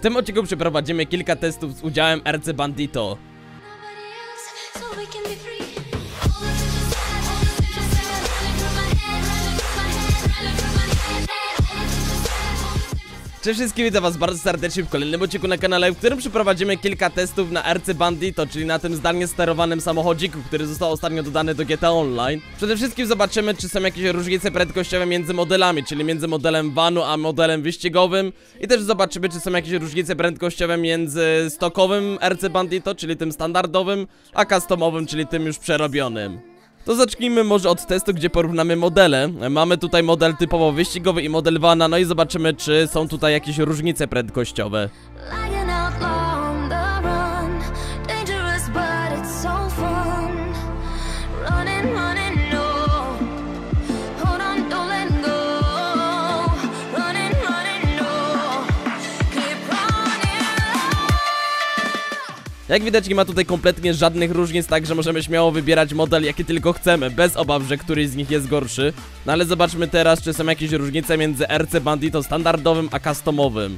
W tym odcinku przeprowadzimy kilka testów z udziałem RC Bandito. Cześć wszystkim, witam was bardzo serdecznie w kolejnym odcinku na kanale, w którym przeprowadzimy kilka testów na RC Bandito, czyli na tym zdalnie sterowanym samochodziku, który został ostatnio dodany do GTA Online. Przede wszystkim zobaczymy, czy są jakieś różnice prędkościowe między modelami, czyli między modelem vanu a modelem wyścigowym. I też zobaczymy, czy są jakieś różnice prędkościowe między stokowym RC Bandito, czyli tym standardowym, a customowym, czyli tym już przerobionym. To zacznijmy może od testu, gdzie porównamy modele. Mamy tutaj model typowo wyścigowy i model vana, no i zobaczymy, czy są tutaj jakieś różnice prędkościowe. Jak widać nie ma tutaj kompletnie żadnych różnic, także możemy śmiało wybierać model jaki tylko chcemy, bez obaw, że któryś z nich jest gorszy. No ale zobaczmy teraz, czy są jakieś różnice między RC Bandito standardowym a customowym.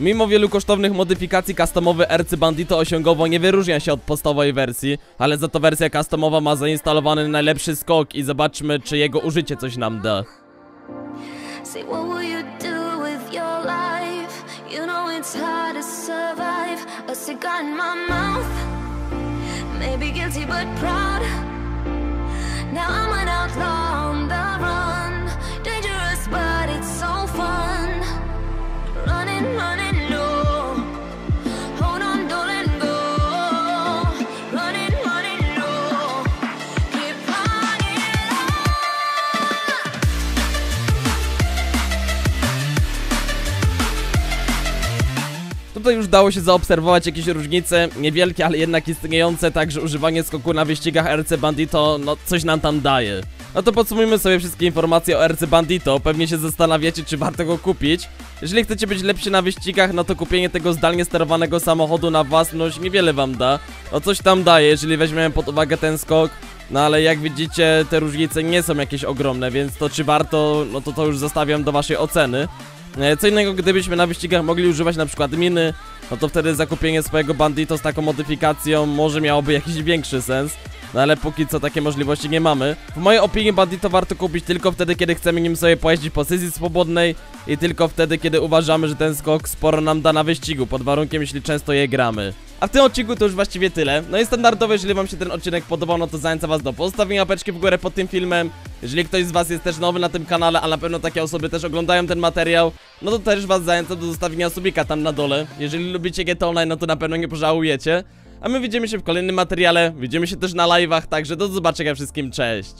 Mimo wielu kosztownych modyfikacji, customowy RC Bandito osiągowo nie wyróżnia się od podstawowej wersji, ale za to wersja customowa ma zainstalowany najlepszy skok i zobaczmy, czy jego użycie coś nam da. Say, what will you Tutaj już dało się zaobserwować jakieś różnice, niewielkie, ale jednak istniejące, także używanie skoku na wyścigach RC Bandito, no coś nam tam daje. No to podsumujmy sobie wszystkie informacje o RC Bandito, pewnie się zastanawiacie, czy warto go kupić. Jeżeli chcecie być lepsi na wyścigach, no to kupienie tego zdalnie sterowanego samochodu na własność niewiele wam da. No coś tam daje, jeżeli weźmiemy pod uwagę ten skok, no ale jak widzicie, te różnice nie są jakieś ogromne, więc to czy warto, no to to już zostawiam do waszej oceny. E, Co innego, gdybyśmy na wyścigach mogli używać na przykład miny, no to wtedy zakupienie swojego bandito z taką modyfikacją może miałoby jakiś większy sens. No ale póki co takie możliwości nie mamy. W mojej opinii bandito warto kupić tylko wtedy, kiedy chcemy nim sobie pojeździć po sesji swobodnej i tylko wtedy, kiedy uważamy, że ten skok sporo nam da na wyścigu, pod warunkiem, jeśli często je gramy. A w tym odcinku to już właściwie tyle. No i standardowo, jeżeli wam się ten odcinek podobał, no to zachęcam was do postawienia łapeczki w górę pod tym filmem. Jeżeli ktoś z was jest też nowy na tym kanale, a na pewno takie osoby też oglądają ten materiał, no to też was zachęcam do zostawienia subika tam na dole. Jeżeli lubicie GTA Online, no to na pewno nie pożałujecie. A my widzimy się w kolejnym materiale, widzimy się też na live'ach, także do zobaczenia wszystkim, cześć!